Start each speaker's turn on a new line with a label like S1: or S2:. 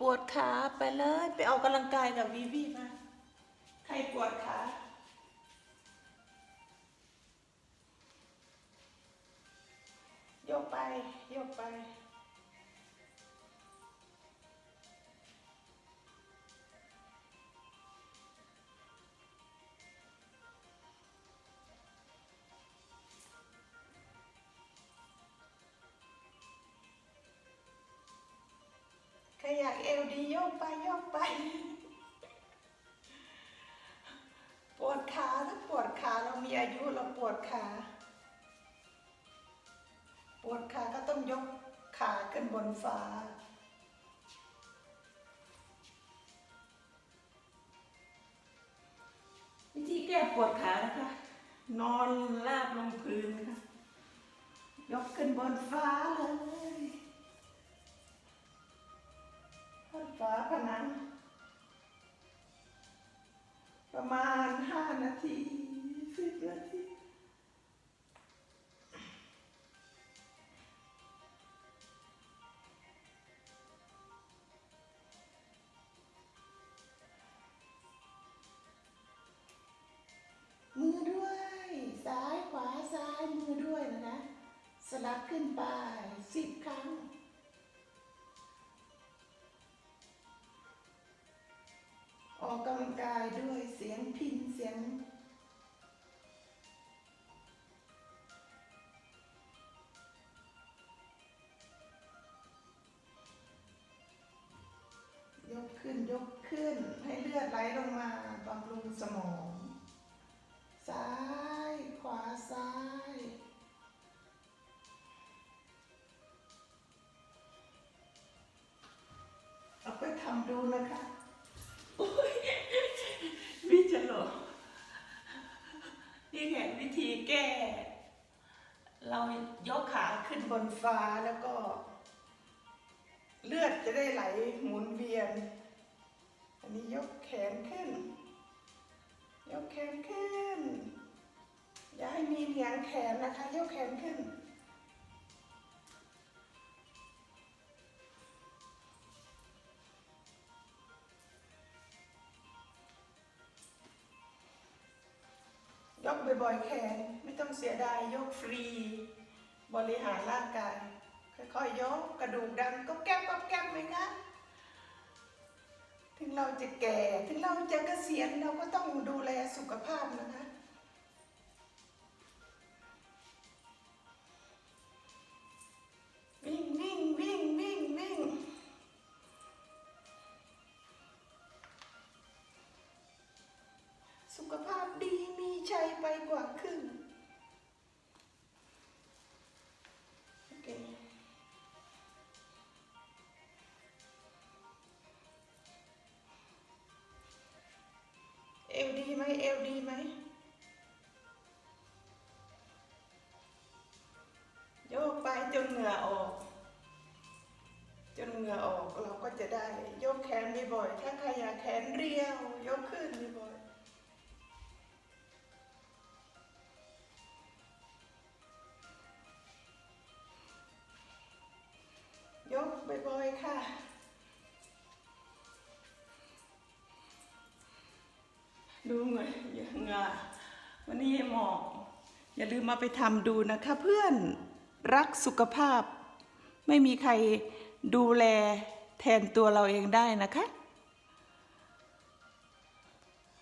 S1: ปวดขาไปเลย ไปออกกำลังกายกับวีวีมาใครปวดขาโยกไปโยกไป กเอวดีโยกไปโยกไป ปวดขาถ้าปวดขาเรามีอายุเราปวดขาปวดขาก็ต้องยกขาขึ้นบนฟ้า วิธีแก้ปวดขานะคะ นอนราบลงพื้นนะคะยกขึ้นบนฟ้าเลย บนฟ้าผนัง ประมาณห้านาทีสิบนาทีมือด้วยซ้ายขวาซ้ายมือด้วยนะคะสลับขึ้นไปสิบครั้ง ออกกำลังกายด้วยเสียงพินเสียง ยกขึ้นยกขึ้นให้เลือดไหลลงมาบำรุงสมอง ซ้ายขวาซ้ายเอาไปทำดูนะคะโอ้ยวิจะหลง นี่ไงวิธีแก้ เรายกขาขึ้นบนฟ้าแล้วก็ เลือดจะได้ไหลหมุนเวียน อันนี้ยกแขนขึ้น ยกแขนขึ้น อย่าให้มีเหนียงแขนนะคะ ยกแขนขึ้น ยกบ่อยๆแขนไม่ต้องเสียดายยกฟรี บริหารร่างกาย ค่อยๆยกกระดูกดังก็แก้บก็แก้บไหมคะถึงเราจะแก่ ถึงเราจะเกษียณเราก็ต้องดูแลสุขภาพนะคะวิ่งวิ่งวิ่งวิ่งวิ่งสุขภาพดี ชัยไปกว่าครึ่งโอเคเอวดีไหมเอวดีไหมโยกไปจนเหงื่อออกจนเหงื่อออกเราก็จะได้ ยกแขนบ่อยๆถ้าใครอยากแขนเรียว ยกขึ้นบ่อยๆ บ่อยๆ ค่ะ ดูเหงื่อเหงื่อวันนี้หมอก อย่าลืมมาไปทำดูนะคะ เพื่อนรักสุขภาพ ไม่มีใครดูแลแทนตัวเราเองได้นะคะ